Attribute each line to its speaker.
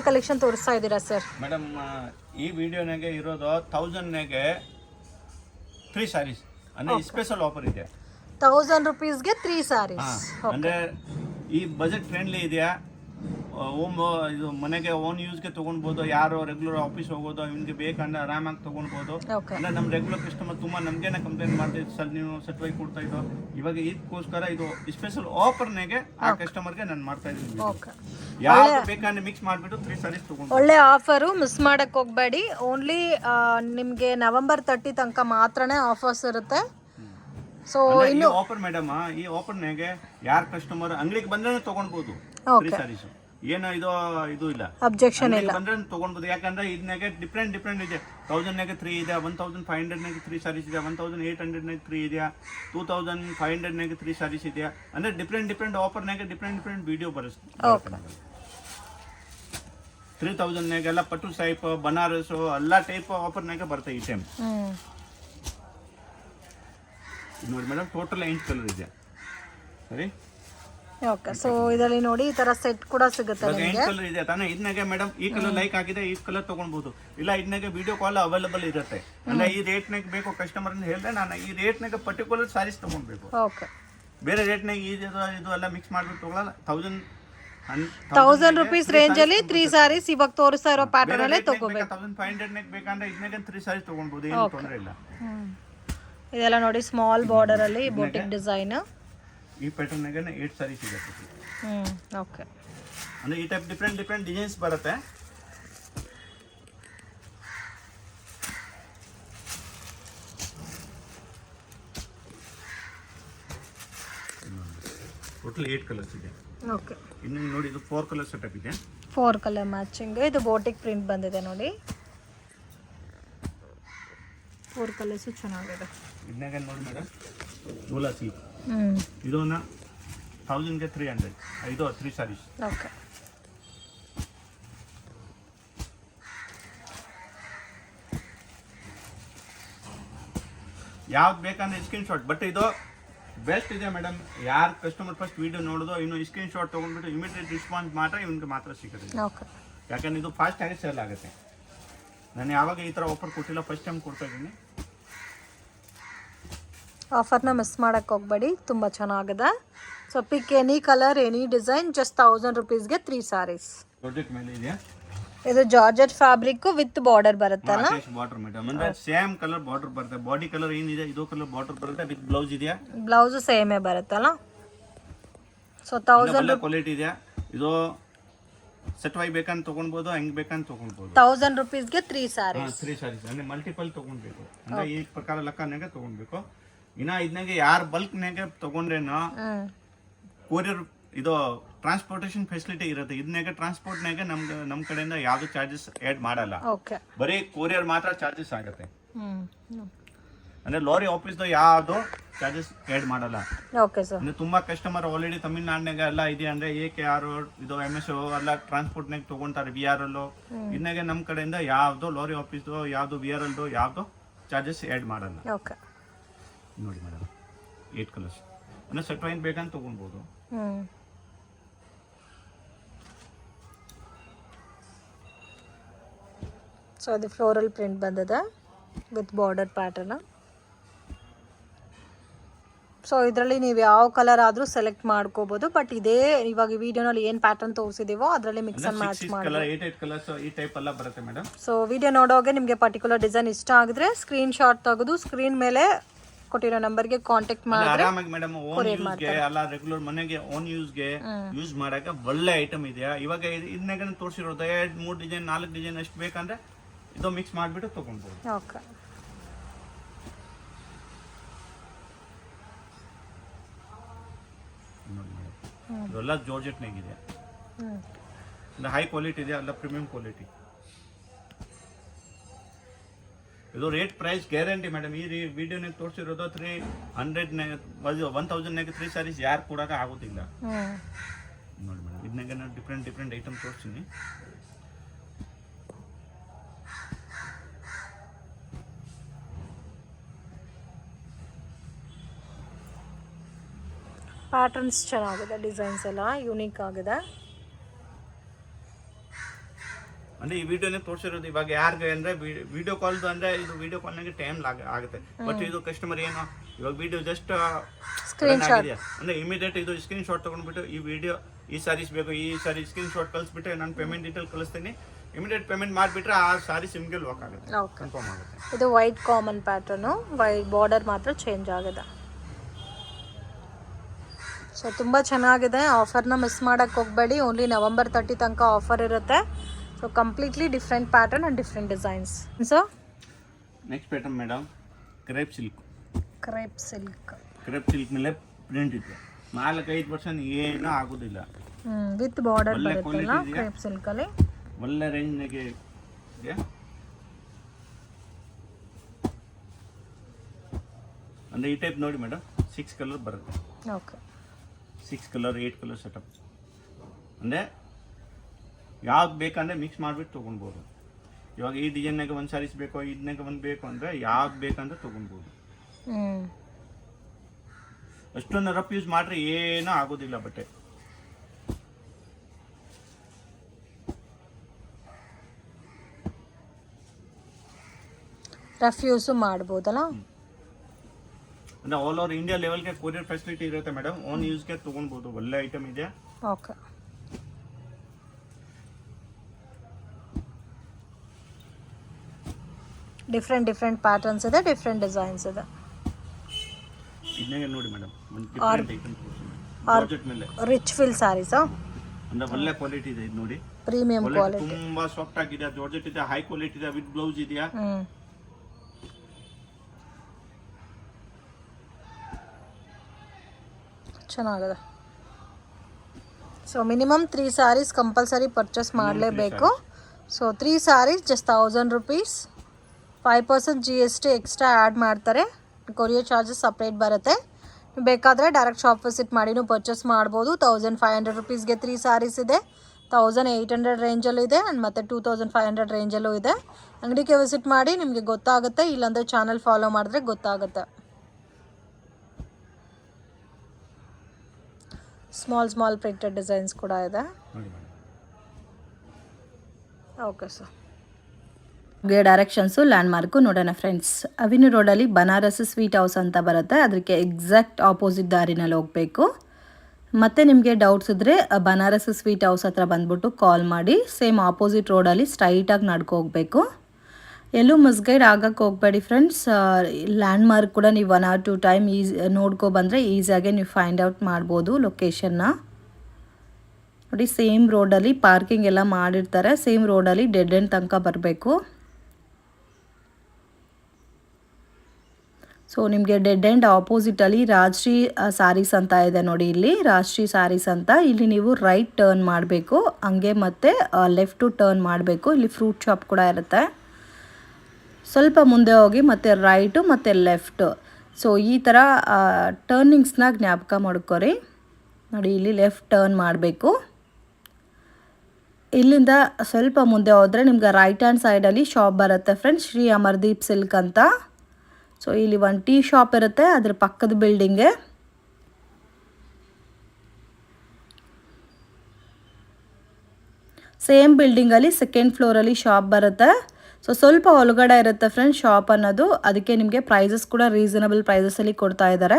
Speaker 1: Collection ತೋರಿಸ್ತಾ ಇದ್ದೀರಾ sir
Speaker 2: madam ಈ ವಿಡಿಯೋನಾಗೆ ಇರೋದು ತೌಸಂಡ್ನಾಗೆ ತ್ರೀ ಸ್ಯಾರೀಸ್ ಅಂದರೆ ಸ್ಪೆಷಲ್ ಆಫರ್ ಇದೆ.
Speaker 1: ತೌಸಂಡ್ ರುಪೀಸ್ಗೆ ತ್ರೀ
Speaker 2: ಸ್ಯಾರೀಸ್
Speaker 1: ಅಂದರೆ
Speaker 2: ಅಂದ್ರೆ ಈ ಬಜೆಟ್ ಫ್ರೆಂಡ್ಲಿ ಇದೆಯಾ? ಓಮ್ ಇದು ಮನೆಗೆ ಓನ್ ಯೂಸ್ಗೆ ತಗೊಳ್ಬೋದು ಯಾರು ರೆಗ್ಯುಲರ್ ಆಫೀಸ್ ಹೋಗೋದು ಇವನಿಗೆ ಬೇಕಂದ್ರೆ ಆರಾಮಾಗಿ ತಗೊಳ್ಬೋದು ಅಂದ್ರೆ ನಮ್ಮ ರೆಗ್ಯುಲರ್ ಕಸ್ಟಮರ್ ತುಂಬ ನಮಗೇನೆ ಕಂಪ್ಲೇಂಟ್ ಮಾಡ್ತಿದ್ದು ಸರ್ ನೀವು ಸೆಟ್ವೈ ಕೊಡ್ತಾ ಇದ್ದು ಇವಾಗ ಇದಕ್ಕೋಸ್ಕರ ಇದು ಸ್ಪೆಷಲ್ ಆಫರ್ನಾಗೆ ಆ ಕಸ್ಟಮರ್ಗೆ ನಾನು ಮಾಡ್ತಾ ಇದ್ದೀನಿ
Speaker 1: ಓಕೆ
Speaker 2: ಯಾವ್ದು ಬೇಕಂದ್ರೆ ಮಿಕ್ಸ್ ಮಾಡಿಬಿಟ್ಟು ತ್ರೀ ಸಾರೀಸ್ ತಗೊಂಡು.
Speaker 1: ಒಳ್ಳೆ ಆಫರು ಮಿಸ್ ಮಾಡಕ್ ಹೋಗ್ಬೇಡಿ. ಓನ್ಲಿ ನಿಮಗೆ ನವೆಂಬರ್ ತರ್ಟಿ ತನಕ ಮಾತ್ರನೇ ಆಫರ್ಸ್ ಇರುತ್ತೆ. ಸೊ
Speaker 2: ಇನ್ನು ಆಫರ್ ಮೇಡಮ್ ಈ ಆಫರ್ನಾಗೆ ಯಾರ್ ಕಸ್ಟಮರ್ ಅಂಗಡಿಗೆ ಬಂದ್ರೆ ತಗೊಳ್ಬೋದು ತ್ರೀ ಸಾರೀಸ್ ಏನು ಇದು ಇದು ಇಲ್ಲ.
Speaker 1: ಅಬ್ಜೆಕ್ಷನ್
Speaker 2: ಇಲ್ಲ. ಬಂದ್ರೆ ತಗೊಂಡ್ಬೋದು ಯಾಕಂದ್ರೆ ಇದನ್ನಾಗೆ ಡಿಫ್ರೆಂಟ್ ಡಿಫ್ರೆಂಟ್ ಇದೆ. ತೌಸಂಡ್ನಾಗೆ ತ್ರೀ ಇದೆ ಒನ್ ತೌಸಂಡ್ ಫೈವ್ ಹಂಡ್ರೆಡ್ನಾಗೆ ತ್ರೀ ಸಾರೀಸ್ ಇದೆ ಒನ್ ತೌಸಂಡ್ ಏಟ್ ಹಂಡ್ರೆಡ್ನಾಗೆ ತ್ರೀ ಇದೆಯಾ ಟೂ ತೌಸಂಡ್ ಫೈವ್ ಹಂಡ್ರೆಡ್ನಾಗೆ ತ್ರೀ ಸಾರೀಸ್ ಇದೆಯಾ ಅಂದ್ರೆ ಡಿಫ್ರೆಂಟ್ ಡಿಫ್ರೆಂಟ್ ಆಫರ್ನಾಗೆ ಡಿಫ್ರೆಂಟ್ ಡಿಫ್ರೆಂಟ್ ವಿಡಿಯೋ ಬರುತ್ತೆ. ತ್ರೀ ತೌಸಂಡ್ನಾಗೆಲ್ಲ ಪಟ್ಟು ಟೈಪ್ ಬನಾರಸ್ ಎಲ್ಲ ಟೈಪ್ ಆಫರ್ನಾಗೆ ಬರುತ್ತೆ ಈ ಟೈಮ್ ನೋಡಿ ಮೇಡಮ್ ಟೋಟಲ್ ಎಂಟು ಕಲರ್ ಇದೆ. ಸರಿ?
Speaker 1: ಓಕೆ ಸೊ ಇದರಲ್ಲಿ ನೋಡಿ ಈ ತರ ಸೆಟ್ ಕೂಡ ಸಿಗುತ್ತೆ ನಿಮಗೆ.
Speaker 2: ಕಲರ್ ಇದೆ ತಾನೇ? ಇದನ್ನಾಗೆ ಮೇಡಮ್ ಈ ಕಲರ್ ಲೈಕ್ ಆಗಿದೆ ಈ ಕಲರ್ ತಗೊಳ್ಬಹುದು ಇಲ್ಲ ಇದನ್ನಾಗೆ ವಿಡಿಯೋ ಕಾಲ್ ಅವೈಲೇಬಲ್ ಇರುತ್ತೆ. ಅಲ್ಲ ಈ ರೇಟ್ನಾಗ ಬೇಕು ಕಸ್ಟಮರ್ ಅಂತ ಹೇಳಿದ್ರೆ ನಾನು ಈ ರೇಟ್ನಾಗ ಪರ್ಟಿಕ್ಯುಲರ್ ಸ್ಯಾರೀಸ್ ತಗೊಳ್ಬೇಕು.
Speaker 1: ಓಕೆ
Speaker 2: ಬೇರೆ ರೇಟ್ನಾಗ ಇದು ಇದು ಎಲ್ಲ ಮಿಕ್ಸ್ ಮಾಡ್ಬಿಟ್ಟು ತಗೊಳ್ಳಲ್ಲ ತೌಸಂಡ್
Speaker 1: ತೌಸಂಡ್ ರುಪೀಸ್ ರೇಂಜ್ ಅಲ್ಲಿ ತ್ರೀ ಸಾರೀಸ್ ಇವಾಗ ತೋರಿಸ್ತಾ ಇರೋ ಪ್ಯಾಟರ್ನ್ ಅಲ್ಲೇ ತಗೋಬೇಕು.
Speaker 2: ತೌಸಂಡ್ ಫೈವ್ ಹಂಡ್ರೆಡ್ನಾಗ ಬೇಕಂದ್ರೆ ಇದನಗೆ ತ್ರೀ ಸಾರೀಸ್ ತಗೊಳ್ಬಹುದು ಏನು ತೊಂದರೆ ಇಲ್ಲ.
Speaker 1: ಇದೆಲ್ಲ ನೋಡಿ ಸ್ಮಾಲ್ ಬಾರ್ಡರ್ ಅಲ್ಲಿ ಬೋಟಿಕ್ ಡಿಸೈನ್
Speaker 2: ಈ ಪ್ಯಾಟರ್ನಾಗೆ ಏಟ್ ಸಾರಿ
Speaker 1: ಹ್ಮ್ ಓಕೆ
Speaker 2: ಅಂದರೆ ಈ ಟೈಪ್ ಡಿಫ್ರೆಂಟ್ ಡಿಫ್ರೆಂಟ್ ಡಿಸೈನ್ಸ್ ಬರುತ್ತೆ. ಟೋಟಲ್ ಏಟ್ ಕಲರ್ಸ್ ಇದೆ.
Speaker 1: ಓಕೆ
Speaker 2: ಇನ್ನು ನೋಡಿ ಇದು ಫೋರ್ ಕಲರ್ ಸೆಟಪ್ ಇದೆ.
Speaker 1: ಫೋರ್ ಕಲರ್ ಮ್ಯಾಚಿಂಗ್ ಇದು ಬೋಟಿಕ್ ಪ್ರಿಂಟ್ ಬಂದಿದೆ ನೋಡಿ. ಫೋರ್ ಕಲರ್ಸು ಚೆನ್ನಾಗಿದೆ.
Speaker 2: ಇದನ್ನಾಗ ನೋಡಿ ಮೇಡಮ್ ನೂಲಾ ಸಿಲ್ಕ್ ಇದನ್ನ ತೌಸಂಡ್ಗೆ ತ್ರೀ ಹಂಡ್ರೆಡ್ ಇದು ತ್ರೀ ಸಾರೀಸ್
Speaker 1: ಓಕೆ.
Speaker 2: ಯಾವ್ದು ಬೇಕಂದ್ರೆ ಸ್ಕ್ರೀನ್ ಶಾಟ್ ಬಟ್ ಇದು ಬೆಸ್ಟ್ ಇದೆ ಮೇಡಮ್ ಯಾರು ಕಸ್ಟಮರ್ ಫಸ್ಟ್ ವಿಡಿಯೋ ನೋಡೋದು ಇನ್ನು ಸ್ಕ್ರೀನ್ ಶಾಟ್ ತೊಗೊಂಡ್ಬಿಟ್ಟು ಇಮಿಡಿಯೇಟ್ ರಿಸ್ಪಾನ್ಸ್ ಮಾತ್ರ ಇವನಿಗೆ ಮಾತ್ರ ಸಿಗುತ್ತೆ. ಯಾಕಂದ್ರೆ ಇದು ಫಾಸ್ಟ್ ಆಗಿ ಸೇಲ್ ಆಗುತ್ತೆ. ನಾನು ಯಾವಾಗ ಈ ಥರ ಆಫರ್ ಕೊಟ್ಟಿಲ್ಲ ಫಸ್ಟ್ ಟೈಮ್ ಕೊಡ್ತಾ ಇದ್ದೀನಿ.
Speaker 1: ಆಫರ್ನ ಮಿಸ್ ಮಾಡೋಕ್ಕೆ ಹೋಗ್ಬೇಡಿ ತುಂಬ ಚೆನ್ನಾಗಿದೆ. So pick any colour any design just thousand ರುಪೀಸ್ಗೆ three saris
Speaker 2: ಇದೆ
Speaker 1: ಜಾರ್ಜೆಟ್ ಫ್ಯಾಬ್ರಿಕ್ ವಿತ್ ಬಾರ್ಡರ್ ಬರುತ್ತಲ್ಲ?
Speaker 2: ಬಾರ್ಡರ್ ಮೇಡಮ್ ಅಂದ್ರೆ ಸೇಮ್ ಕಲರ್ ಬಾರ್ಡರ್ ಬರುತ್ತೆ. ಬಾಡಿ ಕಲರ್ ಏನಿದೆ? ಇದು ಕಲರ್ ಬಾರ್ಡರ್ ಬರುತ್ತೆ ವಿತ್ ಬ್ಲೌಸ್ ಇದೆಯಾ?
Speaker 1: ಬ್ಲೌಸು ಸೇಮೇ ಬರುತ್ತಲ್ಲ? ಸೊ ತೌಸಂಡ್
Speaker 2: ಕ್ವಾಲಿಟಿ ಇದೆ ಇದು ಸೆಟ್ ವೈ ಬೇಕಂತ ತಗೊಳ್ಬೋದು ಹೆಂಗ್ ಬೇಕಂತ ತಗೊಳ್ಬೋದು?
Speaker 1: ತೌಸಂಡ್ ರುಪೀಸ್ಗೆ ತ್ರೀ ಸಾರೀಸ್
Speaker 2: ತ್ರೀ ಸಾರೀಸ್ ಅಂದ್ರೆ ಮಲ್ಟಿಪಲ್ ತಗೊಳ್ಬೇಕು. ಅಂದ್ರೆ ಈ ಪ್ರಕಾರ ಲೆಕ್ಕನಾಗೆ ತಗೊಳ್ಬೇಕು. ಇನ್ನ ಇದ್ನಾಗೆ ಯಾರು ಬಲ್ಕ್ನಾಗೆ ತಗೊಂಡ್ರೇನೋ ಕೊರಿಯರ್ ಇದು ಟ್ರಾನ್ಸ್ಪೋರ್ಟೇಷನ್ ಫೆಸಿಲಿಟಿ ಇರುತ್ತೆ. ಇದನ್ನಾಗೆ ಟ್ರಾನ್ಸ್ಪೋರ್ಟ್ನಾಗೆ ನಮ್ಗೆ ನಮ್ಮ ಕಡೆಯಿಂದ ಯಾವ್ದು ಚಾರ್ಜಸ್ ಆ್ಯಡ್ ಮಾಡಲ್ಲ.
Speaker 1: ಓಕೆ
Speaker 2: ಬರೀ ಕೊರಿಯರ್ ಮಾತ್ರ ಚಾರ್ಜಸ್ ಆಗುತ್ತೆ. ಅಂದ್ರೆ ಲಾರಿ ಆಫೀಸ್ದು ಯಾವುದು ಚಾರ್ಜಸ್ ಆ್ಯಡ್ ಮಾಡಲ್ಲ.
Speaker 1: ಓಕೆ ಸರ್
Speaker 2: ಅಂದ್ರೆ ತುಂಬಾ ಕಸ್ಟಮರ್ ಆಲ್ರೆಡಿ ತಮಿಳ್ನಾಡಿನಾಗ ಎಲ್ಲ ಇದೆ ಅಂದ್ರೆ ಎ ಕೆ ಆರ್ ಇದು ಎಂ ಎಸ್ ಎಲ್ಲ ಟ್ರಾನ್ಸ್ಪೋರ್ಟ್ನಾಗ ತಗೊಂತಾರೆ ವಿ ಆರ್ ಎಲ್ ಇದನ್ನಾಗೆ ನಮ್ಮ ಕಡೆಯಿಂದ ಯಾವುದು ಲಾರಿ ಆಫೀಸ್ದು ಯಾವ್ದು ವಿ ಆರ್ ಎಲ್ದು ಯಾವುದು ಚಾರ್ಜಸ್ ಆ್ಯಡ್ ಮಾಡಲ್ಲ.
Speaker 1: ಓಕೆ
Speaker 2: ನೋಡಿ ಮೇಡಮ್ ಏಟ್ ಕಲರ್ಸ್ ಅಂದ್ರೆ ಸೆಟ್ ಏನು ಬೇಕಂತ ತೊಗೊಳ್ಬೋದು
Speaker 1: ಹ್ಮ್. ಸೊ ಅದು ಫ್ಲೋರಲ್ ಪ್ರಿಂಟ್ ಬಂದಿದೆ ವಿತ್ ಬಾರ್ಡರ್ ಪ್ಯಾಟರ್ನ್ ಸೊ ಇದರಲ್ಲಿ ನೀವು ಯಾವ ಕಲರ್ ಆದರೂ ಸೆಲೆಕ್ಟ್ ಮಾಡ್ಕೋಬೋದು ಬಟ್ ಇದೇ ಇವಾಗ ವಿಡಿಯೋನಲ್ಲಿ ಏನು ಪ್ಯಾಟರ್ನ್ ತೋರಿಸಿದೀವೋ ಅದರಲ್ಲಿ ಮಿಕ್ಸ್ ಅಂಡ್ ಮ್ಯಾಚ್ ಮಾಡಿ ಸೊ ವಿಡಿಯೋ ನೋಡೋಗೆ ನಿಮಗೆ ಪರ್ಟಿಕ್ಯುಲರ್ ಡಿಸೈನ್ ಇಷ್ಟ ಆಗಿದ್ರೆ ಸ್ಕ್ರೀನ್ ಶಾಟ್ ತೆಗೆದು ಸ್ಕ್ರೀನ್ ಮೇಲೆ ಕೊಟ್ಟಿರೋ ನಂಬರ್ಗೆ ಕಾಂಟ್ಯಾಕ್ಟ್ ಮಾಡಿದ್ರೆ
Speaker 2: ಆರಾಮಾಗಿ ಮೇಡಮ್ ಓನ್ ಯೂಸ್ಗೆ ಅಲ್ಲ ರೆಗ್ಯುಲರ್ ಮನೆಗೆ ಓನ್ ಯೂಸ್ಗೆ ಯೂಸ್ ಮಾಡಕ್ಕೆ ಒಳ್ಳೆ ಐಟಮ್ ಇದೆಯಾ? ಇವಾಗ ಇದನ್ನಾಗ ತೋರಿಸಿರೋ ಎರಡು ಮೂರು ಡಿಸೈನ್ ನಾಲ್ಕು ಡಿಸೈನ್ ಎಷ್ಟು ಬೇಕಂದ್ರೆ ಇದು ಮಿಕ್ಸ್ ಮಾಡಿಬಿಟ್ಟು ತಗೊಳ್ಬೋದು
Speaker 1: ಓಕೆ
Speaker 2: ಇದೆಲ್ಲ ಜಾರ್ಜೆಟ್ನಾಗಿದೆ ಹೈ ಕ್ವಾಲಿಟಿ ಇದೆ ಅಲ್ಲ ಪ್ರೀಮಿಯಂ ಕ್ವಾಲಿಟಿ ಇದು ರೇಟ್ ಪ್ರೈಸ್ ಗ್ಯಾರಂಟಿ ಮೇಡಮ್ ಈ ವಿಡಿಯೋನಾಗ ತೋರಿಸಿರೋದು ತ್ರೀ ಹಂಡ್ರೆಡ್ ಒನ್ ತೌಸಂಡ್ನಾಗ ತ್ರೀ ಸಾರೀಸ್ ಯಾರು ಕೂಡ ಆಗೋದಿಲ್ಲ. ನೋಡಿ ಮೇಡಮ್ ಇದನ್ನಾಗ ನಾನು ಡಿಫ್ರೆಂಟ್ ಡಿಫ್ರೆಂಟ್ ಐಟಮ್ ತೋರಿಸ್ತೀನಿ.
Speaker 1: ಪ್ಯಾಟರ್ನ್ಸ್ ಚೆನ್ನಾಗಿದೆ ಡಿಸೈನ್ಸ್ ಎಲ್ಲ ಯೂನಿಕ್ ಆಗಿದೆ.
Speaker 2: ಅಂದ್ರೆ ಈ ವಿಡಿಯೋನೇ ತೋರಿಸಿರೋದು ಇವಾಗ ಯಾರಿಗೆ ಅಂದ್ರೆ ವಿಡಿಯೋ ಕಾಲ್ದು ಅಂದ್ರೆ ಇದು ವಿಡಿಯೋ ಕಾಲ್ನಾಗೆ ಟೈಮ್ ಆಗುತ್ತೆ. ಬಟ್ ಇದು ಕಸ್ಟಮರ್ ಏನು ಇವಾಗ ವಿಡಿಯೋ ಜಸ್ಟ್ ಆಗಿದೆಯಾ? ಅಂದ್ರೆ ಇಮಿಡಿಯೇಟ್ ಇದು ಸ್ಕ್ರೀನ್ ಶಾಟ್ ತಗೊಂಡ್ಬಿಟ್ಟು ಈ ವಿಡಿಯೋ ಈ ಸಾರೀಸ್ ಬೇಕು ಈ ಸಾರಿ ಸ್ಕ್ರೀನ್ ಶಾಟ್ ಕಳಿಸ್ಬಿಟ್ಟು ನಾನು ಪೇಮೆಂಟ್ ಡೀಟೇಲ್ ಕಳಿಸ್ತೀನಿ. ಇಮಿಡಿಯೇಟ್ ಪೇಮೆಂಟ್ ಮಾಡಿಬಿಟ್ರೆ ಆ ಸಾರೀಸ್ ನಿಮಗೆ ಲಾಕ್ ಆಗುತ್ತೆ. ಕನ್ಫರ್ಮ್ ಆಗುತ್ತೆ.
Speaker 1: ಇದು white common pattern white border ಮಾತ್ರ ಚೇಂಜ್ ಆಗಿದೆ. ಸೊ ತುಂಬ ಚೆನ್ನಾಗಿದೆ. ಆಫರ್ನ ಮಿಸ್ ಮಾಡೋಕ್ಕೆ ಹೋಗಬೇಡಿ. ಓನ್ಲಿ ನವಂಬರ್ ತರ್ಟಿ ತನಕ ಆಫರ್ ಇರುತ್ತೆ. So completely different pattern and different designs so
Speaker 2: next pattern madam crepe silk
Speaker 1: crepe silk
Speaker 2: crepe silk ಮೇಲೆ ಪ್ರಿಂಟ್ ಇದೆ ನಾಲ್ಕೈದು ಪರ್ಸೆಂಟ್ ಏನೂ ಆಗೋದಿಲ್ಲ.
Speaker 1: ವಿತ್ ಬಾರ್ಡರ್ ಬರುತ್ತಲ್ಲ? ಕ್ರೇಪ್ ಸಿಲ್ಕಲ್ಲಿ
Speaker 2: ಒಳ್ಳೆ ರೇಂಜ್ನಾಗೆ ಇದೆ ಅಂದರೆ ಈ ಟೈಪ್ ನೋಡಿ ಮೇಡಮ್ ಸಿಕ್ಸ್ ಕಲರ್ ಬರುತ್ತೆ.
Speaker 1: Okay
Speaker 2: six colour eight colour setup ಅಂದರೆ ಯಾವ್ದು ಬೇಕಂದ್ರೆ ಮಿಕ್ಸ್ ಮಾಡಿಬಿಟ್ಟು ತೊಗೊಳ್ಬೋದು ಇವಾಗ ಈ ಡಿಸೈನ್ನಾಗ ಒಂದು ಸಾರೀಸ್ ಬೇಕೋ ಇದನ್ನಾಗ ಒಂದು ಬೇಕು ಅಂದರೆ ಯಾವ್ದು ಬೇಕಂದ್ರೆ ತೊಗೊಳ್ಬೋದು ಅಷ್ಟೊಂದು ರಫ್ ಯೂಸ್ ಮಾಡ್ರೆ ಏನೂ ಆಗೋದಿಲ್ಲ ಬಟ್ಟೆ.
Speaker 1: ರಫ್ ಯೂಸು ಮಾಡ್ಬೋದಲ್ಲ?
Speaker 2: ಅಂದರೆ ಆಲ್ ಓವರ್ ಇಂಡಿಯಾ ಲೆವೆಲ್ಗೆ ಕೊರಿಯರ್ ಫೆಸಿಲಿಟಿ ಇರುತ್ತೆ ಮೇಡಮ್ ಓನ್ ಯೂಸ್ಗೆ ತೊಗೊಳ್ಬೋದು ಒಳ್ಳೆ ಐಟಮ್ ಇದೆ.
Speaker 1: ಓಕೆ ಡಿಫ್ರೆಂಟ್ ಡಿಫ್ರೆಂಟ್ ಪ್ಯಾಟರ್ನ್ಸ್ ಇದೆ ಡಿಫ್ರೆಂಟ್ ಡಿಸೈನ್ಸ್ ಇದೆ.
Speaker 2: ನೋಡಿ ಮೇಡಮ್
Speaker 1: ರಿಚ್ ಫಿಲ್ ಸ್ಯಾರೀಸಾ
Speaker 2: ಅಂದ್ರೆ ಒಳ್ಳೆ ಕ್ವಾಲಿಟಿ ಇದೆ ಇದು ನೋಡಿ.
Speaker 1: ಪ್ರೀಮಿಯಂ ಕ್ವಾಲಿಟಿ
Speaker 2: ತುಂಬಾ ಸಾಫ್ಟ್ ಆಗಿದೆ ಜಾರ್ಜೆಟ್ ಇದೆ ಹೈ ಕ್ವಾಲಿಟಿ ಇದೆ ವಿತ್ ಬ್ಲೌಸ್ ಇದೆಯಾ?
Speaker 1: ಚೆನ್ನಾಗಿದೆ. So minimum three saris compulsory purchase ಮಾಡಲೇಬೇಕು. So three saris just thousand rupees five percent G S T extra add ಮಾಡ್ತಾರೆ. ಕೊರಿಯರ್ ಚಾರ್ಜಸ್ ಸಪ್ರೇಟ್ ಬರುತ್ತೆ. ಬೇಕಾದರೆ ಡೈರೆಕ್ಟ್ ಶಾಪ್ ವಿಸಿಟ್ ಮಾಡಿನೂ ಪರ್ಚೇಸ್ ಮಾಡ್ಬೋದು. ತೌಸಂಡ್ ಫೈವ್ ಹಂಡ್ರೆಡ್ ರುಪೀಸ್ಗೆ three saris ಇದೆ. ತೌಸಂಡ್ ಏಯ್ಟ್ ಹಂಡ್ರೆಡ್ ರೇಂಜಲ್ಲೂ ಇದೆ ಆ್ಯಂಡ್ ಮತ್ತು ಟೂ ತೌಸಂಡ್ ಫೈವ್ ಹಂಡ್ರೆಡ್ ರೇಂಜಲ್ಲೂ ಇದೆ. ಅಂಗಡಿಗೆ ವಿಸಿಟ್ ಮಾಡಿ ನಿಮಗೆ ಗೊತ್ತಾಗುತ್ತೆ. ಇಲ್ಲಾಂದರೆ ಚಾನಲ್ ಫಾಲೋ ಮಾಡಿದ್ರೆ ಗೊತ್ತಾಗುತ್ತೆ. ಸ್ಮಾಲ್ ಸ್ಮಾಲ್ ಪ್ರಿಂಟೆಡ್ ಡಿಸೈನ್ಸ್ ಕೂಡ ಇದೆ. ಓಕೆ ಸರ್
Speaker 3: ಗೆ ಡೈರೆಕ್ಷನ್ಸು ಲ್ಯಾಂಡ್ಮಾರ್ಕು ನೋಡೋಣ ಫ್ರೆಂಡ್ಸ್ ಅವಿನ್ಯೂ ರೋಡಲ್ಲಿ ಬನಾರಸ್ ಸ್ವೀಟ್ ಹೌಸ್ ಅಂತ ಬರುತ್ತೆ. ಅದಕ್ಕೆ ಎಕ್ಸಾಕ್ಟ್ ಆಪೋಸಿಟ್ ದಾರಿನಲ್ಲಿ ಹೋಗಬೇಕು. ಮತ್ತು ನಿಮಗೆ ಡೌಟ್ಸ್ ಇದ್ದರೆ ಬನಾರಸ್ ಸ್ವೀಟ್ ಹೌಸ್ ಹತ್ರ ಬಂದ್ಬಿಟ್ಟು ಕಾಲ್ ಮಾಡಿ. ಸೇಮ್ ಆಪೋಸಿಟ್ ರೋಡಲ್ಲಿ ಸ್ಟ್ರೈಟಾಗಿ ನಡ್ಕೊ ಹೋಗಬೇಕು. ಎಲ್ಲೂ ಮಿಸ್ಗೈಡ್ ಆಗಕ್ಕೆ ಹೋಗಬೇಡಿ ಫ್ರೆಂಡ್ಸ್ ಲ್ಯಾಂಡ್ಮಾರ್ಕ್ ಕೂಡ ನೀವು one or two time is ನೋಡ್ಕೊ ಬಂದರೆ ಈಸಿಯಾಗೆ ನೀವು ಫೈಂಡ್ ಔಟ್ ಮಾಡ್ಬೋದು ಲೊಕೇಶನ್ನ ನೋಡಿ ಸೇಮ್ ರೋಡಲ್ಲಿ ಪಾರ್ಕಿಂಗ್ ಎಲ್ಲ ಮಾಡಿರ್ತಾರೆ. ಸೇಮ್ ರೋಡಲ್ಲಿ ಡೆಡ್ ಎಂಡ್ ತನಕ ಬರಬೇಕು. ಸೊ ನಿಮಗೆ ಡೆಡ್ ಎಂಡ್ ಆಪೋಸಿಟಲ್ಲಿ ರಾಜ್ಶ್ರೀ ಸಾರೀಸ್ ಅಂತ ಇದೆ ನೋಡಿ ಇಲ್ಲಿ. ರಾಜ್ಶ್ರೀ ಸಾರೀಸ್ ಅಂತ. ಇಲ್ಲಿ ನೀವು ರೈಟ್ ಟರ್ನ್ ಮಾಡಬೇಕು. ಹಂಗೆ ಮತ್ತು ಲೆಫ್ಟು ಟರ್ನ್ ಮಾಡಬೇಕು. ಇಲ್ಲಿ ಫ್ರೂಟ್ ಶಾಪ್ ಕೂಡ ಇರುತ್ತೆ. ಸ್ವಲ್ಪ ಮುಂದೆ ಹೋಗಿ ಮತ್ತು ರೈಟು ಮತ್ತು ಲೆಫ್ಟು ಸೊ ಈ ಥರ ಟರ್ನಿಂಗ್ಸ್ನ ಜ್ಞಾಪಕ ಮಾಡ್ಕೊರಿ. ನೋಡಿ, ಇಲ್ಲಿ ಲೆಫ್ಟ್ ಟರ್ನ್ ಮಾಡಬೇಕು. ಇಲ್ಲಿಂದ ಸ್ವಲ್ಪ ಮುಂದೆ ಹೋದರೆ ನಿಮ್ಗೆ ರೈಟ್ ಹ್ಯಾಂಡ್ ಸೈಡಲ್ಲಿ ಶಾಪ್ ಬರುತ್ತೆ. ಫ್ರೆಂಡ್ಸ್ ಶ್ರೀ ಅಮರ್ದೀಪ್ ಸಿಲ್ಕ್ ಅಂತ. ಸೊ ಇಲ್ಲಿ ಒಂದು ಟೀ ಶಾಪ್ ಇರುತ್ತೆ, ಅದ್ರ ಪಕ್ಕದ ಬಿಲ್ಡಿಂಗೆ ಸೇಮ್ ಬಿಲ್ಡಿಂಗಲ್ಲಿ ಸೆಕೆಂಡ್ ಫ್ಲೋರಲ್ಲಿ ಶಾಪ್ ಬರುತ್ತೆ. ಸೊ ಸ್ವಲ್ಪ ಒಳಗಡೆ ಇರುತ್ತೆ ಫ್ರೆಂಡ್ಸ್ ಶಾಪ್ ಅನ್ನೋದು. ಅದಕ್ಕೆ ನಿಮಗೆ ಪ್ರೈಸಸ್ ಕೂಡ ರೀಸನಬಲ್ ಪ್ರೈಸಸಲ್ಲಿ ಕೊಡ್ತಾ ಇದ್ದಾರೆ.